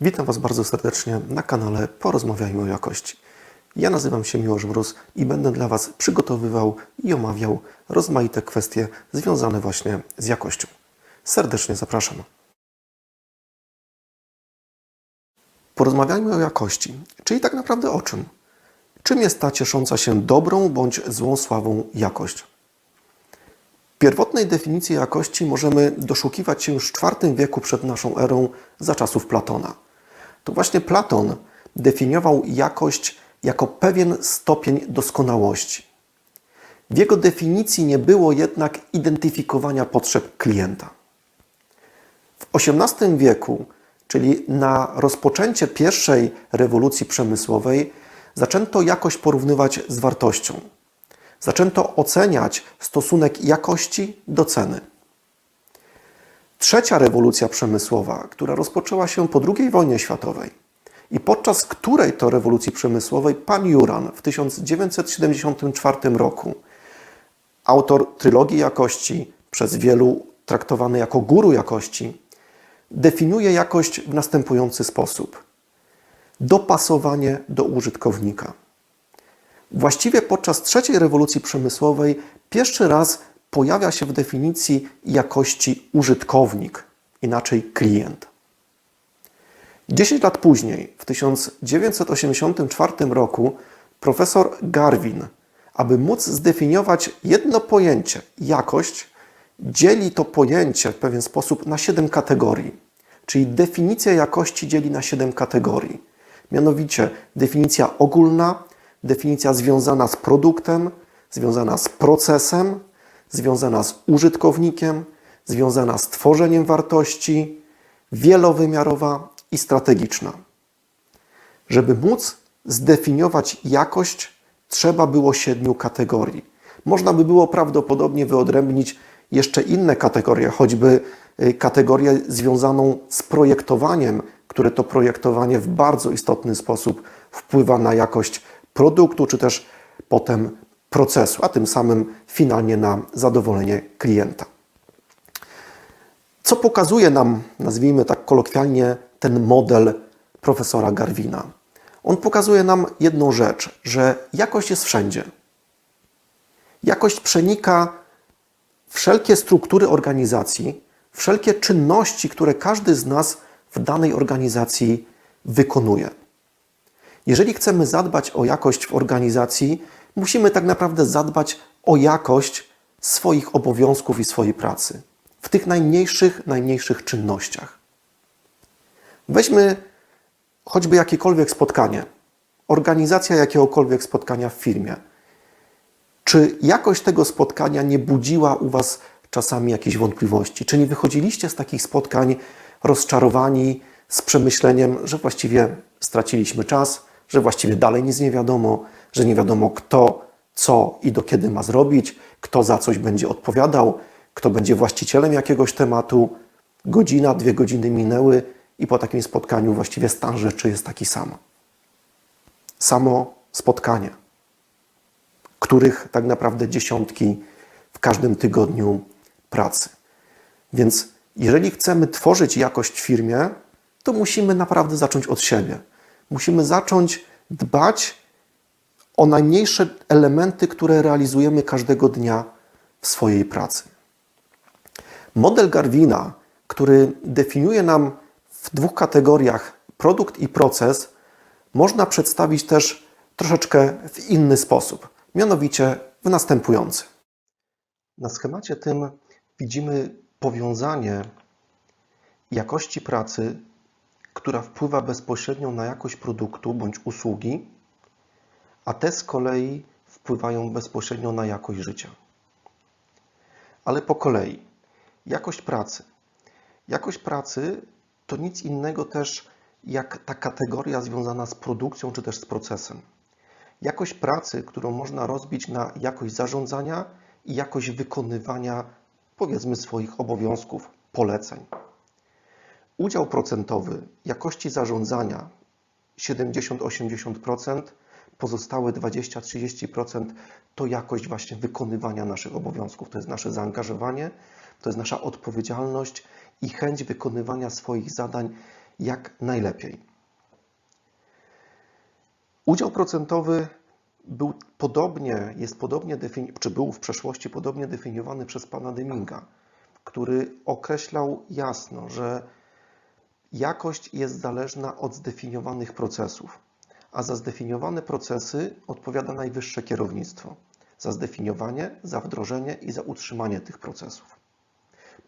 Witam Was bardzo serdecznie na kanale Porozmawiajmy o jakości. Ja nazywam się Miłosz Mróz i będę dla Was przygotowywał i omawiał rozmaite kwestie związane właśnie z jakością. Serdecznie zapraszam. Porozmawiajmy o jakości, czyli tak naprawdę o czym? Czym jest ta ciesząca się dobrą bądź złą sławą jakość? Pierwotnej definicji jakości możemy doszukiwać się już w IV wieku przed naszą erą za czasów Platona. To właśnie Platon definiował jakość jako pewien stopień doskonałości. W jego definicji nie było jednak identyfikowania potrzeb klienta. W XVIII wieku, czyli na rozpoczęcie pierwszej rewolucji przemysłowej, zaczęto jakość porównywać z wartością. Zaczęto oceniać stosunek jakości do ceny. Trzecia rewolucja przemysłowa, która rozpoczęła się po II wojnie światowej i podczas której to rewolucji przemysłowej pan Juran w 1974 roku, autor trylogii jakości, przez wielu traktowany jako guru jakości, definiuje jakość w następujący sposób: dopasowanie do użytkownika. Właściwie podczas trzeciej rewolucji przemysłowej pierwszy raz pojawia się w definicji jakości użytkownik, inaczej klient. 10 lat później, w 1984 roku, profesor Garwin, aby móc zdefiniować jedno pojęcie jakość, dzieli to pojęcie w pewien sposób na 7 kategorii. Czyli definicja jakości dzieli na 7 kategorii. Mianowicie definicja ogólna, definicja związana z produktem, związana z procesem, związana z użytkownikiem, związana z tworzeniem wartości, wielowymiarowa i strategiczna. Żeby móc zdefiniować jakość, trzeba było siedmiu kategorii. Można by było prawdopodobnie wyodrębnić jeszcze inne kategorie, choćby y, kategorię związaną z projektowaniem, które to projektowanie w bardzo istotny sposób wpływa na jakość produktu, czy też potem procesu, a tym samym finalnie na zadowolenie klienta. Co pokazuje nam, nazwijmy tak kolokwialnie, ten model profesora Garwina? On pokazuje nam jedną rzecz, że jakość jest wszędzie. Jakość przenika wszelkie struktury organizacji, wszelkie czynności, które każdy z nas w danej organizacji wykonuje. Jeżeli chcemy zadbać o jakość w organizacji, musimy tak naprawdę zadbać o jakość swoich obowiązków i swojej pracy. W tych najmniejszych, najmniejszych czynnościach. Weźmy choćby jakiekolwiek spotkanie, organizacja jakiegokolwiek spotkania w firmie. Czy jakość tego spotkania nie budziła u Was czasami jakichś wątpliwości? Czy nie wychodziliście z takich spotkań rozczarowani, z przemyśleniem, że właściwie straciliśmy czas, że właściwie dalej nic nie wiadomo, że nie wiadomo kto, co i do kiedy ma zrobić, kto za coś będzie odpowiadał, kto będzie właścicielem jakiegoś tematu. Godzina, dwie godziny minęły i po takim spotkaniu właściwie stan rzeczy jest taki sam. Samo spotkanie, których tak naprawdę dziesiątki w każdym tygodniu pracy. Więc jeżeli chcemy tworzyć jakość w firmie, to musimy naprawdę zacząć od siebie. Musimy zacząć dbać o najmniejsze elementy, które realizujemy każdego dnia w swojej pracy. Model Garwina, który definiuje nam w dwóch kategoriach produkt i proces, można przedstawić też troszeczkę w inny sposób, mianowicie w następujący. Na schemacie tym widzimy powiązanie jakości pracy, która wpływa bezpośrednio na jakość produktu bądź usługi, a te z kolei wpływają bezpośrednio na jakość życia. Ale po kolei. Jakość pracy. Jakość pracy to nic innego też jak ta kategoria związana z produkcją czy też z procesem. Jakość pracy, którą można rozbić na jakość zarządzania i jakość wykonywania, powiedzmy, swoich obowiązków, poleceń. Udział procentowy jakości zarządzania 70-80%, pozostałe 20-30% to jakość właśnie wykonywania naszych obowiązków. To jest nasze zaangażowanie, to jest nasza odpowiedzialność i chęć wykonywania swoich zadań jak najlepiej. Udział procentowy był podobnie, jest podobnie czy był w przeszłości podobnie definiowany przez pana Deminga, który określał jasno, że jakość jest zależna od zdefiniowanych procesów, a za zdefiniowane procesy odpowiada najwyższe kierownictwo. Za zdefiniowanie, za wdrożenie i za utrzymanie tych procesów.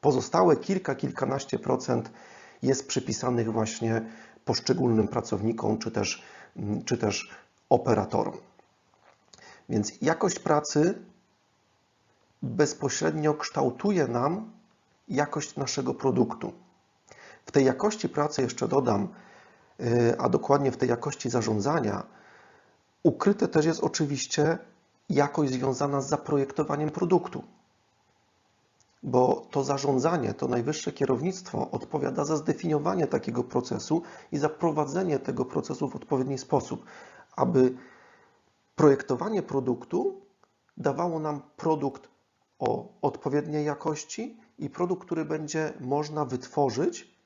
Pozostałe kilka, kilkanaście procent jest przypisanych właśnie poszczególnym pracownikom czy też, mm, czy też operatorom. Więc jakość pracy bezpośrednio kształtuje nam jakość naszego produktu. W tej jakości pracy jeszcze dodam, a dokładnie w tej jakości zarządzania, ukryte też jest oczywiście jakość związana z zaprojektowaniem produktu. Bo to zarządzanie, to najwyższe kierownictwo odpowiada za zdefiniowanie takiego procesu i za prowadzenie tego procesu w odpowiedni sposób, aby projektowanie produktu dawało nam produkt o odpowiedniej jakości i produkt, który będzie można wytworzyć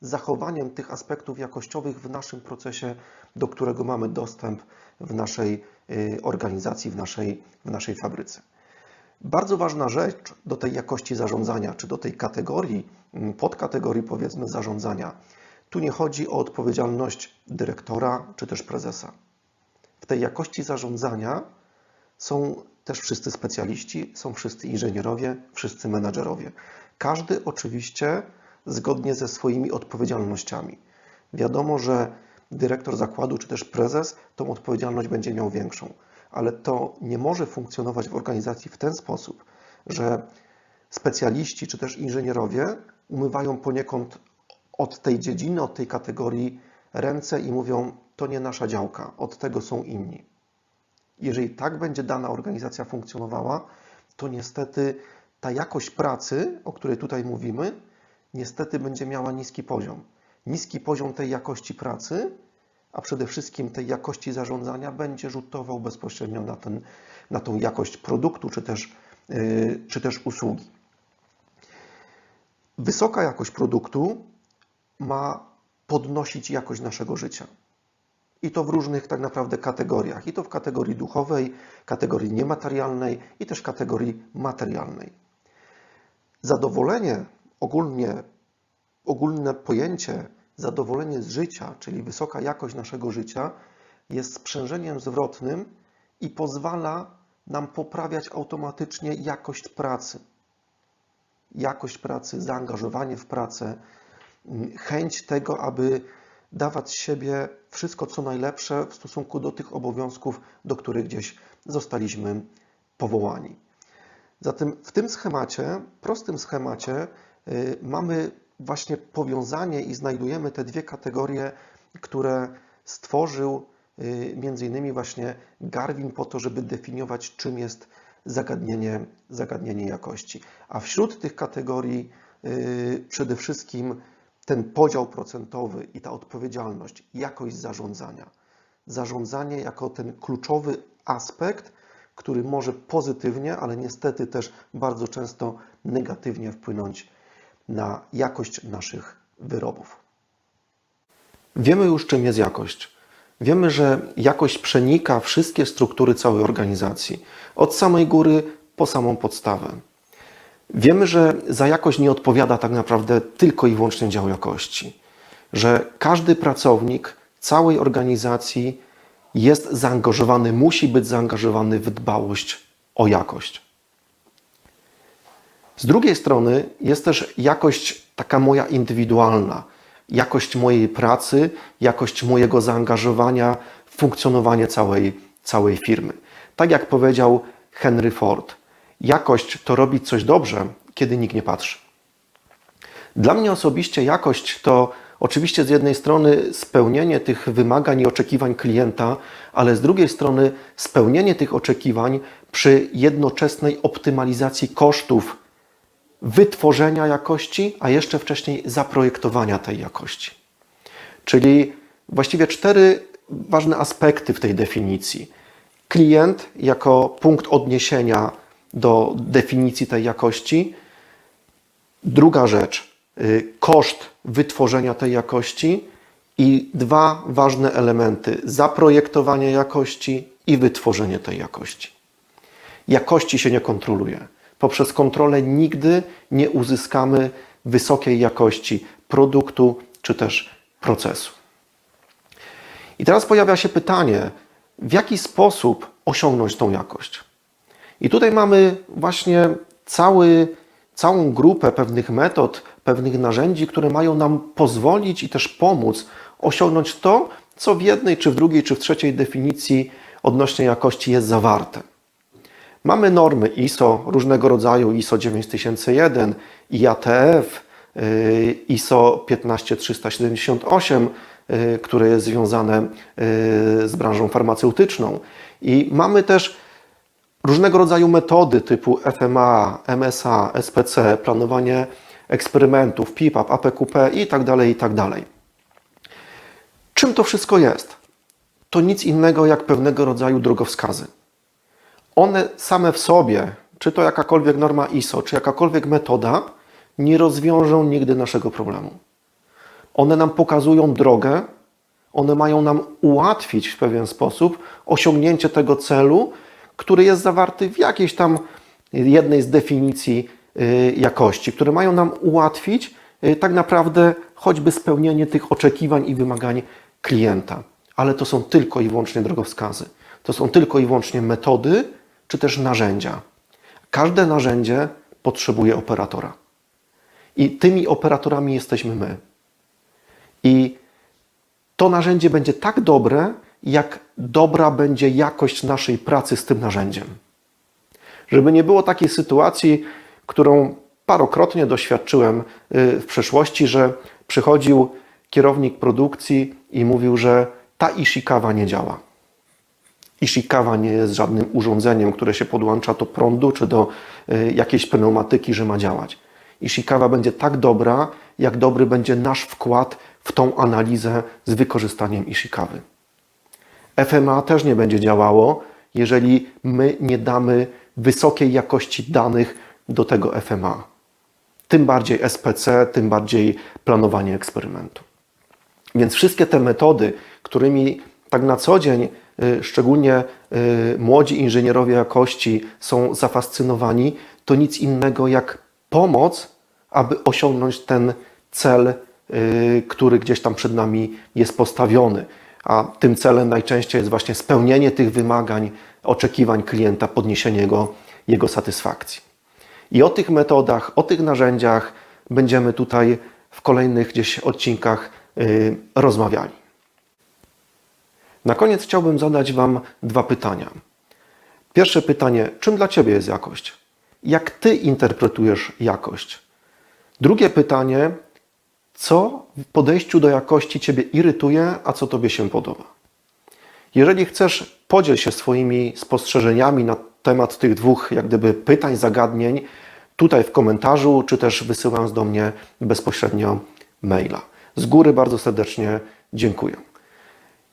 zachowaniem tych aspektów jakościowych w naszym procesie, do którego mamy dostęp w naszej y, organizacji, w naszej, w naszej fabryce. Bardzo ważna rzecz do tej jakości zarządzania, czy do tej kategorii, mm, podkategorii powiedzmy zarządzania. Tu nie chodzi o odpowiedzialność dyrektora czy też prezesa. W tej jakości zarządzania są też wszyscy specjaliści, są wszyscy inżynierowie, wszyscy menadżerowie. Każdy oczywiście zgodnie ze swoimi odpowiedzialnościami. Wiadomo, że dyrektor zakładu czy też prezes tą odpowiedzialność będzie miał większą, ale to nie może funkcjonować w organizacji w ten sposób, że specjaliści czy też inżynierowie umywają poniekąd od tej dziedziny, od tej kategorii ręce i mówią: To nie nasza działka, od tego są inni. Jeżeli tak będzie dana organizacja funkcjonowała, to niestety ta jakość pracy, o której tutaj mówimy, niestety będzie miała niski poziom. Niski poziom tej jakości pracy, a przede wszystkim tej jakości zarządzania, będzie rzutował bezpośrednio na, ten, na tą jakość produktu czy też, yy, czy też usługi. Wysoka jakość produktu ma podnosić jakość naszego życia. I to w różnych tak naprawdę kategoriach. I to w kategorii duchowej, kategorii niematerialnej i też kategorii materialnej. Zadowolenie, ogólnie, ogólne pojęcie zadowolenie z życia, czyli wysoka jakość naszego życia, jest sprzężeniem zwrotnym i pozwala nam poprawiać automatycznie jakość pracy. Jakość pracy, zaangażowanie w pracę, chęć tego, aby dawać siebie wszystko, co najlepsze w stosunku do tych obowiązków, do których gdzieś zostaliśmy powołani. Zatem w tym schemacie, prostym schemacie, mamy właśnie powiązanie i znajdujemy te dwie kategorie, które stworzył y, między innymi właśnie Garwin po to, żeby definiować, czym jest zagadnienie, zagadnienie jakości. A wśród tych kategorii y, przede wszystkim ten podział procentowy i ta odpowiedzialność, jakość zarządzania. Zarządzanie jako ten kluczowy aspekt, który może pozytywnie, ale niestety też bardzo często negatywnie wpłynąć na jakość naszych wyrobów. Wiemy już, czym jest jakość. Wiemy, że jakość przenika wszystkie struktury całej organizacji, od samej góry po samą podstawę. Wiemy, że za jakość nie odpowiada tak naprawdę tylko i wyłącznie dział jakości, że każdy pracownik całej organizacji jest zaangażowany, musi być zaangażowany w dbałość o jakość. Z drugiej strony jest też jakość taka moja indywidualna, jakość mojej pracy, jakość mojego zaangażowania w funkcjonowanie całej, całej firmy. Tak jak powiedział Henry Ford, jakość to robić coś dobrze, kiedy nikt nie patrzy. Dla mnie osobiście jakość to oczywiście z jednej strony spełnienie tych wymagań i oczekiwań klienta, ale z drugiej strony spełnienie tych oczekiwań przy jednoczesnej optymalizacji kosztów wytworzenia jakości, a jeszcze wcześniej zaprojektowania tej jakości. Czyli właściwie cztery ważne aspekty w tej definicji. Klient jako punkt odniesienia do definicji tej jakości. Druga rzecz, y, koszt wytworzenia tej jakości i dwa ważne elementy: zaprojektowanie jakości i wytworzenie tej jakości. Jakości się nie kontroluje. Poprzez kontrolę nigdy nie uzyskamy wysokiej jakości produktu czy też procesu. I teraz pojawia się pytanie, w jaki sposób osiągnąć tą jakość? I tutaj mamy właśnie cały, całą grupę pewnych metod, pewnych narzędzi, które mają nam pozwolić i też pomóc osiągnąć to, co w jednej, czy w drugiej, czy w trzeciej definicji odnośnie jakości jest zawarte. Mamy normy ISO różnego rodzaju, ISO 9001, IATF, ISO 15378, y, które jest związane y, z branżą farmaceutyczną. I mamy też różnego rodzaju metody typu FMA, MSA, SPC, planowanie eksperymentów, PIPAP, APQP i tak dalej, i tak dalej. Czym to wszystko jest? To nic innego jak pewnego rodzaju drogowskazy. One same w sobie, czy to jakakolwiek norma ISO, czy jakakolwiek metoda, nie rozwiążą nigdy naszego problemu. One nam pokazują drogę, one mają nam ułatwić w pewien sposób osiągnięcie tego celu, który jest zawarty w jakiejś tam jednej z definicji y, jakości, które mają nam ułatwić y, tak naprawdę choćby spełnienie tych oczekiwań i wymagań klienta. Ale to są tylko i wyłącznie drogowskazy. To są tylko i wyłącznie metody czy też narzędzia. Każde narzędzie potrzebuje operatora. I tymi operatorami jesteśmy my. I to narzędzie będzie tak dobre, jak dobra będzie jakość naszej pracy z tym narzędziem. Żeby nie było takiej sytuacji, którą parokrotnie doświadczyłem y, w przeszłości, że przychodził kierownik produkcji i mówił, że ta Ishikawa nie działa. Ishikawa nie jest żadnym urządzeniem, które się podłącza do prądu czy do y, jakiejś pneumatyki, że ma działać. Ishikawa będzie tak dobra, jak dobry będzie nasz wkład w tą analizę z wykorzystaniem Ishikawy. FMA też nie będzie działało, jeżeli my nie damy wysokiej jakości danych do tego FMA. Tym bardziej SPC, tym bardziej planowanie eksperymentu. Więc wszystkie te metody, którymi tak na co dzień, szczególnie y, młodzi inżynierowie jakości są zafascynowani, to nic innego jak pomoc, aby osiągnąć ten cel, y, który gdzieś tam przed nami jest postawiony a tym celem najczęściej jest właśnie spełnienie tych wymagań, oczekiwań klienta, podniesienie jego, jego satysfakcji. I o tych metodach, o tych narzędziach będziemy tutaj w kolejnych gdzieś odcinkach rozmawiali. Na koniec chciałbym zadać Wam dwa pytania. Pierwsze pytanie: czym dla Ciebie jest jakość? Jak Ty interpretujesz jakość? Drugie pytanie: co w podejściu do jakości Ciebie irytuje, a co Tobie się podoba. Jeżeli chcesz, podziel się swoimi spostrzeżeniami na temat tych dwóch, jak gdyby, pytań, zagadnień tutaj w komentarzu, czy też wysyłając do mnie bezpośrednio maila. Z góry bardzo serdecznie dziękuję.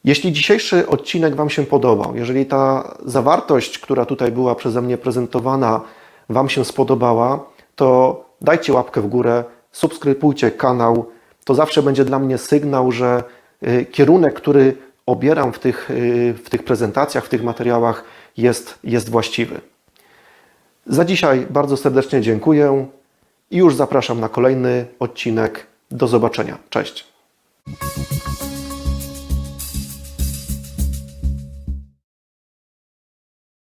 Jeśli dzisiejszy odcinek Wam się podobał, jeżeli ta zawartość, która tutaj była przeze mnie prezentowana, Wam się spodobała, to dajcie łapkę w górę, subskrybujcie kanał. To zawsze będzie dla mnie sygnał, że y, kierunek, który obieram w tych, y, w tych prezentacjach, w tych materiałach jest, jest właściwy. Za dzisiaj bardzo serdecznie dziękuję i już zapraszam na kolejny odcinek. Do zobaczenia. Cześć.